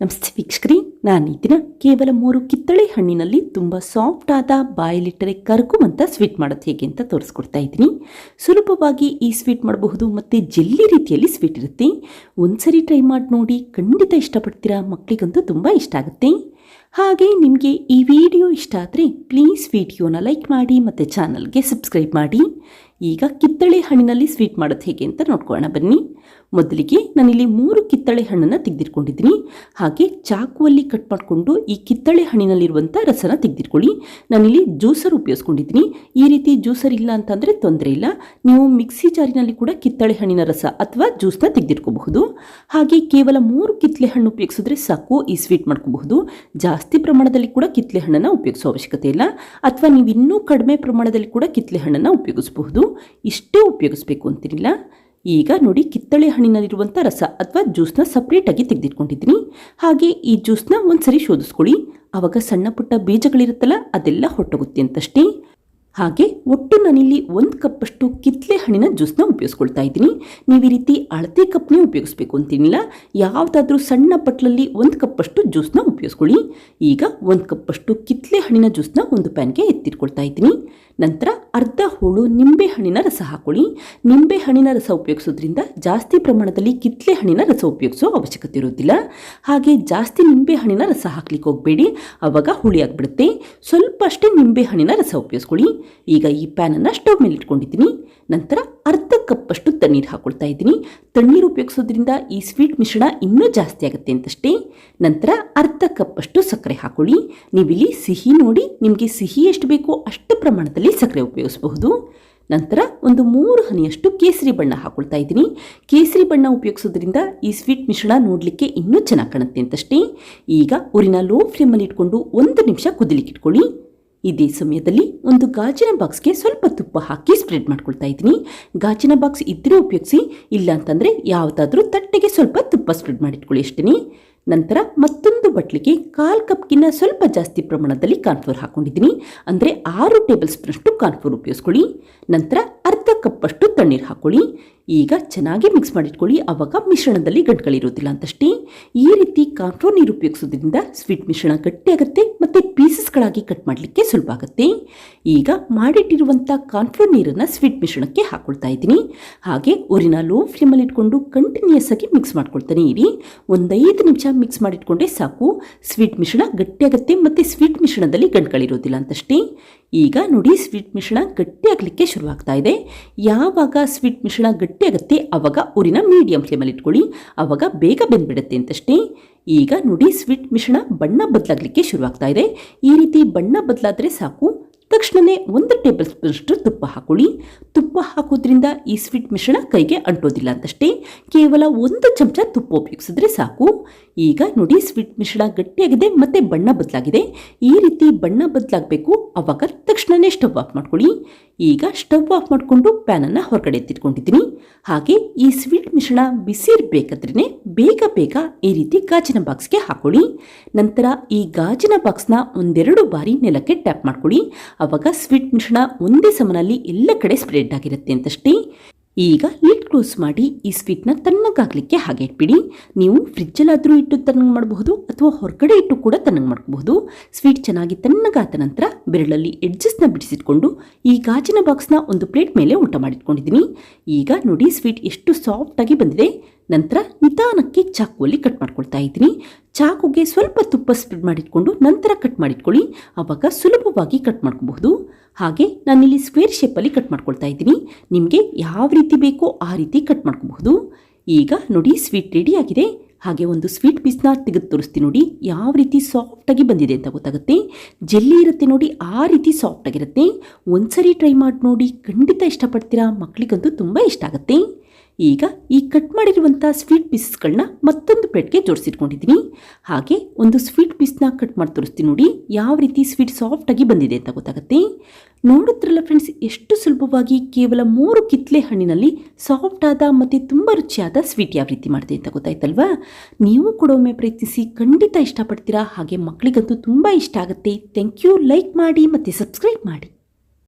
ನಮಸ್ತೆ ವೀಕ್ಷಕರಿ ನಾನು ಈ ದಿನ ಕೇವಲ ಮೂರು ಕಿತ್ತಳೆ ಹಣ್ಣಿನಲ್ಲಿ ತುಂಬ ಸಾಫ್ಟ್ ಆದ ಬಾಯಲ್ಲಿಟ್ಟರೆ ಕರ್ಕುಮಂತ ಸ್ವೀಟ್ ಮಾಡೋದು ಹೇಗೆ ಅಂತ ತೋರಿಸ್ಕೊಡ್ತಾ ಇದ್ದೀನಿ. ಸುಲಭವಾಗಿ ಈ ಸ್ವೀಟ್ ಮಾಡಬಹುದು ಮತ್ತು ಜೆಲ್ಲಿ ರೀತಿಯಲ್ಲಿ ಸ್ವೀಟ್ ಇರುತ್ತೆ. ಒಂದ್ಸರಿ ಟ್ರೈ ಮಾಡಿ ನೋಡಿ ಖಂಡಿತ ಇಷ್ಟಪಡ್ತೀರಾ? ಮಕ್ಕಳಿಗಂತೂ ತುಂಬ ಇಷ್ಟ ಆಗುತ್ತೆ. ಹಾಗೆ ನಿಮಗೆ ಈ ವಿಡಿಯೋ ಇಷ್ಟ ಆದರೆ ಪ್ಲೀಸ್ ವಿಡಿಯೋನ ಲೈಕ್ ಮಾಡಿ ಮತ್ತು ಚಾನಲ್ಗೆ ಸಬ್ಸ್ಕ್ರೈಬ್ ಮಾಡಿ. ಈಗ ಕಿತ್ತಳೆ ಹಣ್ಣಿನಲ್ಲಿ ಸ್ವೀಟ್ ಮಾಡೋದು ಹೇಗೆ ಅಂತ ನೋಡ್ಕೊಳ್ಳೋಣ. ಬನ್ನಿ. ಮೊದಲಿಗೆ ನಾನಿಲ್ಲಿ ಮೂರು ಕಿತ್ತಳೆ ಹಣ್ಣನ್ನು ತೆಗೆದಿಟ್ಕೊಂಡಿದ್ದೀನಿ. ಹಾಗೆ ಚಾಕುವಲ್ಲಿ ಕಟ್ ಮಾಡಿಕೊಂಡು ಈ ಕಿತ್ತಳೆ ಹಣ್ಣಿನಲ್ಲಿರುವಂಥ ರಸನ ತೆಗೆದಿಟ್ಕೊಳ್ಳಿ. ನಾನಿಲ್ಲಿ ಜ್ಯೂಸರ್ ಉಪಯೋಗಿಸ್ಕೊಂಡಿದ್ದೀನಿ. ಈ ರೀತಿ ಜ್ಯೂಸರ್ ಇಲ್ಲ ಅಂತಂದರೆ ತೊಂದರೆ ಇಲ್ಲ. ನೀವು ಮಿಕ್ಸಿ ಜಾರಿನಲ್ಲಿ ಕೂಡ ಕಿತ್ತಳೆ ಹಣ್ಣಿನ ರಸ ಅಥವಾ ಜ್ಯೂಸ್ನ ತೆಗೆದಿಟ್ಕೋಬಹುದು. ಹಾಗೆ ಕೇವಲ ಮೂರು ಕಿತ್ತಳೆ ಹಣ್ಣು ಉಪಯೋಗಿಸಿದ್ರೆ ಸಾಕು, ಈ ಸ್ವೀಟ್ ಮಾಡ್ಕೋಬಹುದು. ಜಾಸ್ತಿ ಪ್ರಮಾಣದಲ್ಲಿ ಕೂಡ ಕಿತ್ತಳೆ ಹಣ್ಣನ್ನು ಉಪಯೋಗಿಸೋ ಅವಶ್ಯಕತೆ ಇಲ್ಲ. ಅಥವಾ ನೀವು ಇನ್ನೂ ಕಡಿಮೆ ಪ್ರಮಾಣದಲ್ಲಿ ಕೂಡ ಕಿತ್ತಳೆ ಹಣ್ಣನ್ನು ಉಪಯೋಗಿಸಬಹುದು. ಇಷ್ಟೇ ಉಪಯೋಗಿಸ್ಬೇಕು ಅಂತಿರಲಿಲ್ಲ. ಈಗ ನೋಡಿ ಕಿತ್ತಳೆ ಹಣ್ಣಿನಲ್ಲಿರುವಂಥ ರಸ ಅಥವಾ ಜ್ಯೂಸ್ನ ಸಪ್ರೇಟಾಗಿ ತೆಗೆದಿಟ್ಕೊಂಡಿದ್ದೀನಿ. ಹಾಗೆ ಈ ಜ್ಯೂಸ್ನ ಒಂದ್ಸರಿ ಶೋಧಿಸ್ಕೊಳ್ಳಿ. ಆವಾಗ ಸಣ್ಣ ಪುಟ್ಟ ಬೀಜಗಳಿರುತ್ತಲ್ಲ, ಅದೆಲ್ಲ ಹೊಟ್ಟೋಗುತ್ತೆ ಅಂತಷ್ಟೇ. ಹಾಗೆ ಒಟ್ಟು ನಾನಿಲ್ಲಿ ಒಂದು ಕಪ್ಪಷ್ಟು ಕಿತ್ತಳೆ ಹಣ್ಣಿನ ಜ್ಯೂಸ್ನ ಉಪಯೋಗಿಸ್ಕೊಳ್ತಾ ಇದ್ದೀನಿ. ನೀವು ಈ ರೀತಿ ಅಳತೆ ಕಪ್ನೇ ಉಪಯೋಗಿಸ್ಬೇಕು ಅಂತೀನಿಲ್ಲ ಯಾವುದಾದ್ರೂ ಸಣ್ಣ ಪಟ್ಲಲ್ಲಿ ಒಂದು ಕಪ್ಪಷ್ಟು ಜ್ಯೂಸ್ನ ಉಪಯೋಗಿಸ್ಕೊಳ್ಳಿ. ಈಗ ಒಂದು ಕಪ್ಪಷ್ಟು ಕಿತ್ತಳೆ ಹಣ್ಣಿನ ಜ್ಯೂಸ್ನ ಒಂದು ಪ್ಯಾನ್ಗೆ ಎತ್ತಿಟ್ಕೊಳ್ತಾ ಇದ್ದೀನಿ. ನಂತರ ಅರ್ಧ ಹೋಳು ನಿಂಬೆ ಹಣ್ಣಿನ ರಸ ಹಾಕೊಳ್ಳಿ. ನಿಂಬೆ ಹಣ್ಣಿನ ರಸ ಉಪಯೋಗಿಸೋದ್ರಿಂದ ಜಾಸ್ತಿ ಪ್ರಮಾಣದಲ್ಲಿ ಕಿತ್ಲೆ ಹಣ್ಣಿನ ರಸ ಉಪಯೋಗಿಸೋ ಅವಶ್ಯಕತೆ ಇರೋದಿಲ್ಲ. ಹಾಗೆ ಜಾಸ್ತಿ ನಿಂಬೆ ಹಣ್ಣಿನ ರಸ ಹಾಕ್ಲಿಕ್ಕೆ ಹೋಗಬೇಡಿ. ಆವಾಗ ಹುಳಿ ಆಗಿಬಿಡುತ್ತೆ. ಸ್ವಲ್ಪ ಅಷ್ಟೇ ನಿಂಬೆ ಹಣ್ಣಿನ ರಸ ಉಪಯೋಗಿಸ್ಕೊಳ್ಳಿ. ಈಗ ಈ ಪ್ಯಾನನ್ನು ಸ್ಟವ್ ಮೇಲೆ ಇಟ್ಕೊಂಡಿದ್ದೀನಿ. ನಂತರ ಅರ್ಧ ಕಪ್ಪಷ್ಟು ತಣ್ಣೀರು ಹಾಕೊಳ್ತಾ ಇದ್ದೀನಿ. ತಣ್ಣೀರು ಉಪಯೋಗಿಸೋದ್ರಿಂದ ಈ ಸ್ವೀಟ್ ಮಿಶ್ರಣ ಇನ್ನೂ ಜಾಸ್ತಿ ಆಗುತ್ತೆ ಅಂತಷ್ಟೇ. ನಂತರ ಅರ್ಧ ಕಪ್ಪಷ್ಟು ಸಕ್ಕರೆ ಹಾಕೊಳ್ಳಿ. ನೀವಿಲ್ಲಿ ಸಿಹಿ ನೋಡಿ ನಿಮಗೆ ಸಿಹಿ ಎಷ್ಟು ಬೇಕೋ ಅಷ್ಟು ಪ್ರಮಾಣದಲ್ಲಿ ಸಕ್ಕರೆ ಉಪಯೋಗಿಸಬಹುದು. ನಂತರ ಒಂದು ಮೂರು ಹನಿಯಷ್ಟು ಕೇಸರಿ ಬಣ್ಣ ಹಾಕೊಳ್ತಾ ಇದ್ದೀನಿ. ಕೇಸರಿ ಬಣ್ಣ ಉಪಯೋಗಿಸೋದ್ರಿಂದ ಈ ಸ್ವೀಟ್ ಮಿಶ್ರಣ ನೋಡಲಿಕ್ಕೆ ಇನ್ನೂ ಚೆನ್ನಾಗಿ ಕಾಣುತ್ತೆ ಅಂತಷ್ಟೇ. ಈಗ ಊರಿನ ಲೋ ಫ್ಲೇಮಲ್ಲಿ ಇಟ್ಕೊಂಡು ಒಂದು ನಿಮಿಷ ಕುದಿಲಿಕ್ಕೆ ಇಟ್ಕೊಳ್ಳಿ ಇದೇ ಸಮಯದಲ್ಲಿ ಒಂದು ಗಾಜಿನ ಬಾಕ್ಸ್ಗೆ ಸ್ವಲ್ಪ ತುಪ್ಪ ಹಾಕಿ ಸ್ಪ್ರೆಡ್ ಮಾಡ್ಕೊಳ್ತಾ ಇದ್ದೀನಿ. ಗಾಜಿನ ಬಾಕ್ಸ್ ಇದ್ದರೆ ಉಪಯೋಗಿಸಿ, ಇಲ್ಲ ಅಂತಂದರೆ ಯಾವುದಾದ್ರೂ ತಟ್ಟೆಗೆ ಸ್ವಲ್ಪ ತುಪ್ಪ ಸ್ಪ್ರೆಡ್ ಮಾಡಿಟ್ಕೊಳ್ಳಿ ಅಷ್ಟೇ ನಂತರ ಮತ್ತೊಂದು ಬಟ್ಲಿಗೆ ಕಾಲು ಕಪ್ಗಿನ್ನ ಸ್ವಲ್ಪ ಜಾಸ್ತಿ ಪ್ರಮಾಣದಲ್ಲಿ ಕಾನ್ಫ್ಲೋರ್ ಹಾಕೊಂಡಿದ್ದೀನಿ. ಅಂದರೆ ಆರು ಟೇಬಲ್ ಸ್ಪೂನಷ್ಟು ಕಾನ್ಫ್ಲೋರ್ ಉಪಯೋಗಿಸ್ಕೊಳ್ಳಿ. ನಂತರ ಅರ್ಧ ಕಪ್ಪಷ್ಟು ತಣ್ಣೀರು ಹಾಕೊಳ್ಳಿ. ಈಗ ಚೆನ್ನಾಗಿ ಮಿಕ್ಸ್ ಮಾಡಿಟ್ಕೊಳ್ಳಿ. ಆವಾಗ ಮಿಶ್ರಣದಲ್ಲಿ ಗಂಟುಗಳಿರೋದಿಲ್ಲ ಅಂತಷ್ಟೇ. ಈ ರೀತಿ ಕಾಂಟ್ರೋ ನೀರು ಉಪಯೋಗಿಸೋದ್ರಿಂದ ಸ್ವೀಟ್ ಮಿಶ್ರಣ ಗಟ್ಟಿಯಾಗುತ್ತೆ ಮತ್ತು ಪೀಸಸ್ಗಳಾಗಿ ಕಟ್ ಮಾಡಲಿಕ್ಕೆ ಸುಲಭ ಆಗುತ್ತೆ. ಈಗ ಮಾಡಿಟ್ಟಿರುವಂಥ ಕಾರ್ನ್ಫ್ಲೋರ್ ನೀರನ್ನು ಸ್ವೀಟ್ ಮಿಶ್ರಣಕ್ಕೆ ಹಾಕೊಳ್ತಾ ಇದ್ದೀನಿ. ಹಾಗೆ ಊರಿನ ಲೋ ಫ್ಲೇಮಲ್ಲಿ ಇಟ್ಕೊಂಡು ಕಂಟಿನ್ಯೂಸ್ ಆಗಿ ಮಿಕ್ಸ್ ಮಾಡ್ಕೊಳ್ತಾನೆ ಇರಿ. ಒಂದೈದು ನಿಮಿಷ ಮಿಕ್ಸ್ ಮಾಡಿಟ್ಕೊಂಡ್ರೆ ಸಾಕು. ಸ್ವೀಟ್ ಮಿಶ್ರಣ ಗಟ್ಟಿಯಾಗುತ್ತೆ ಮತ್ತು ಸ್ವೀಟ್ ಮಿಶ್ರಣದಲ್ಲಿ ಗಂಟುಗಳಿರೋದಿಲ್ಲ ಅಂತಷ್ಟೇ. ಈಗ ನೋಡಿ ಸ್ವೀಟ್ ಮಿಶ್ರಣ ಗಟ್ಟಿಯಾಗಲಿಕ್ಕೆ ಶುರುವಾಗ್ತಾ ಇದೆ. ಯಾವಾಗ ಸ್ವೀಟ್ ಮಿಶ್ರಣ ಗಟ್ಟಿಯಾಗುತ್ತೆ. ಆವಾಗ ಊರಿನ ಮೀಡಿಯಂ ಫ್ಲೇಮಲ್ಲಿ ಇಟ್ಕೊಳ್ಳಿ. ಆವಾಗ ಬೇಗ ಬೆಂದ್ಬಿಡುತ್ತೆ ಅಂತಷ್ಟೇ. ಈಗ ನುಡಿ ಸ್ವೀಟ್ ಮಿಶ್ರಣ ಬಣ್ಣ ಬದಲಾಗಲಿಕ್ಕೆ ಶುರುವಾಗ್ತಾ ಇದೆ. ಈ ರೀತಿ ಬಣ್ಣ ಬದಲಾದರೆ ಸಾಕು. ತಕ್ಷಣವೇ ಒಂದು ಟೇಬಲ್ ಸ್ಪೂನಷ್ಟು ತುಪ್ಪ ಹಾಕೊಳ್ಳಿ. ತುಪ್ಪ ಹಾಕೋದ್ರಿಂದ ಈ ಸ್ವೀಟ್ ಮಿಶ್ರಣ ಕೈಗೆ ಅಂಟೋದಿಲ್ಲ ಅಂತಷ್ಟೇ. ಕೇವಲ ಒಂದು ಚಮಚ ತುಪ್ಪ ಉಪಯೋಗಿಸಿದ್ರೆ ಸಾಕು. ಈಗ ನೋಡಿ ಸ್ವೀಟ್ ಮಿಶ್ರಣ ಗಟ್ಟಿಯಾಗಿದೆ ಮತ್ತು ಬಣ್ಣ ಬದಲಾಗಿದೆ. ಈ ರೀತಿ ಬಣ್ಣ ಬದಲಾಗಬೇಕು. ಅವಾಗ ತಕ್ಷಣವೇ ಸ್ಟವ್ ಆಫ್ ಮಾಡ್ಕೊಳ್ಳಿ. ಈಗ ಸ್ಟವ್ ಆಫ್ ಮಾಡಿಕೊಂಡು ಪ್ಯಾನನ್ನು ಹೊರಗಡೆ ಎತ್ತಿಟ್ಕೊಂಡಿದ್ದೀನಿ. ಹಾಗೆ ಈ ಸ್ವೀಟ್ ಮಿಶ್ರಣ ಬಿಸಿ ಇರಬೇಕಾದ್ರೇ ಬೇಗ ಬೇಗ ಈ ರೀತಿ ಗಾಜಿನ ಬಾಕ್ಸ್ಗೆ ಹಾಕೊಳ್ಳಿ. ನಂತರ ಈ ಗಾಜಿನ ಬಾಕ್ಸ್ನ ಒಂದೆರಡು ಬಾರಿ ನೆಲಕ್ಕೆ ಟ್ಯಾಪ್ ಮಾಡ್ಕೊಳ್ಳಿ. ಆವಾಗ ಸ್ವೀಟ್ ಮಿಶ್ರಣ ಒಂದೇ ಸಮನಲ್ಲಿ ಎಲ್ಲ ಕಡೆ ಸ್ಪ್ರೆಡ್ ಆಗಿರುತ್ತೆ ಅಂತಷ್ಟೇ. ಈಗ ಲಿಡ್ ಕ್ಲೋಸ್ ಮಾಡಿ ಈ ಸ್ವೀಟ್ನ ತಣ್ಣಗಾಗಲಿಕ್ಕೆ ಹಾಗೆ ಇಟ್ಬಿಡಿ. ನೀವು ಫ್ರಿಜ್ಜಲ್ಲಾದರೂ ಇಟ್ಟು ತಣ್ಣಗೆ ಮಾಡಬಹುದು ಅಥವಾ ಹೊರಗಡೆ ಇಟ್ಟು ಕೂಡ ತಣ್ಣಗೆ ಮಾಡಬಹುದು. ಸ್ವೀಟ್ ಚೆನ್ನಾಗಿ ತಣ್ಣಗಾದ ನಂತರ ಬೆರಳಲ್ಲಿ ಎಡ್ಜಸ್ನ ಬಿಡಿಸಿಟ್ಕೊಂಡು ಈ ಗಾಜಿನ ಬಾಕ್ಸ್ನ ಒಂದು ಪ್ಲೇಟ್ ಮೇಲೆ ಊಟ ಮಾಡಿಟ್ಕೊಂಡಿದ್ದೀನಿ. ಈಗ ನೋಡಿ ಸ್ವೀಟ್ ಎಷ್ಟು ಸಾಫ್ಟಾಗಿ ಬಂದಿದೆ. ನಂತರ ನಿಧಾನಕ್ಕೆ ಚಾಕುವಲ್ಲಿ ಕಟ್ ಮಾಡ್ಕೊಳ್ತಾ ಇದ್ದೀನಿ. ಚಾಕುಗೆ ಸ್ವಲ್ಪ ತುಪ್ಪ ಸ್ಪ್ರೆಡ್ ಮಾಡಿಟ್ಕೊಂಡು ನಂತರ ಕಟ್ ಮಾಡಿಟ್ಕೊಳ್ಳಿ. ಆವಾಗ ಸುಲಭವಾಗಿ ಕಟ್ ಮಾಡ್ಕೋಬಹುದು. ಹಾಗೆ ನಾನಿಲ್ಲಿ ಸ್ಕ್ವೇರ್ ಶೇಪಲ್ಲಿ ಕಟ್ ಮಾಡ್ಕೊಳ್ತಾ ಇದ್ದೀನಿ. ನಿಮಗೆ ಯಾವ ರೀತಿ ಬೇಕೋ ಆ ರೀತಿ ಕಟ್ ಮಾಡ್ಕೋಬಹುದು. ಈಗ ನೋಡಿ ಸ್ವೀಟ್ ರೆಡಿ ಆಗಿದೆ. ಹಾಗೆ ಒಂದು ಸ್ವೀಟ್ ಪೀಸ್ನ ತೆಗೆದು ತೋರಿಸ್ತೀನಿ ನೋಡಿ. ಯಾವ ರೀತಿ ಸಾಫ್ಟಾಗಿ ಬಂದಿದೆ ಅಂತ ಗೊತ್ತಾಗುತ್ತೆ. ಜೆಲ್ಲಿ ಇರುತ್ತೆ ನೋಡಿ, ಆ ರೀತಿ ಸಾಫ್ಟಾಗಿರುತ್ತೆ ಒಂದ್ಸರಿ ಟ್ರೈ ಮಾಡಿ ನೋಡಿ, ಖಂಡಿತ ಇಷ್ಟಪಡ್ತೀರಾ? ಮಕ್ಕಳಿಗಂತೂ ತುಂಬ ಇಷ್ಟ ಆಗುತ್ತೆ. ಈಗ ಈ ಕಟ್ ಮಾಡಿರುವಂಥ ಸ್ವೀಟ್ ಪೀಸಸ್ಗಳನ್ನ ಮತ್ತೊಂದು ಪ್ಲೇಟ್ಗೆ ಜೋಡಿಸಿಟ್ಕೊಂಡಿದ್ದೀನಿ ಹಾಗೆ ಒಂದು ಸ್ವೀಟ್ ಪೀಸ್ನ ಕಟ್ ಮಾಡಿ ತೋರಿಸ್ತೀನಿ ನೋಡಿ, ಯಾವ ರೀತಿ ಸ್ವೀಟ್ ಸಾಫ್ಟಾಗಿ ಬಂದಿದೆ ಅಂತ ಗೊತ್ತಾಗುತ್ತೆ. ನೋಡುತ್ತಿರಲ್ಲ ಫ್ರೆಂಡ್ಸ್ ಎಷ್ಟು ಸುಲಭವಾಗಿ ಕೇವಲ ಮೂರು ಕಿತ್ಲೆ ಹಣ್ಣಿನಲ್ಲಿ ಸಾಫ್ಟ್ ಆದ ಮತ್ತು ತುಂಬ ರುಚಿಯಾದ ಸ್ವೀಟ್ ಯಾವ ರೀತಿ ಮಾಡಿದೆ ಅಂತ ಗೊತ್ತಾಯ್ತಲ್ವಾ? ನೀವು ಕೂಡ ಒಮ್ಮೆ ಪ್ರಯತ್ನಿಸಿ, ಖಂಡಿತ ಇಷ್ಟಪಡ್ತೀರಾ? ಹಾಗೆ ಮಕ್ಕಳಿಗಂತೂ ತುಂಬ ಇಷ್ಟ ಆಗುತ್ತೆ. ಥ್ಯಾಂಕ್ ಯು ಲೈಕ್ ಮಾಡಿ ಮತ್ತು ಸಬ್ಸ್ಕ್ರೈಬ್ ಮಾಡಿ.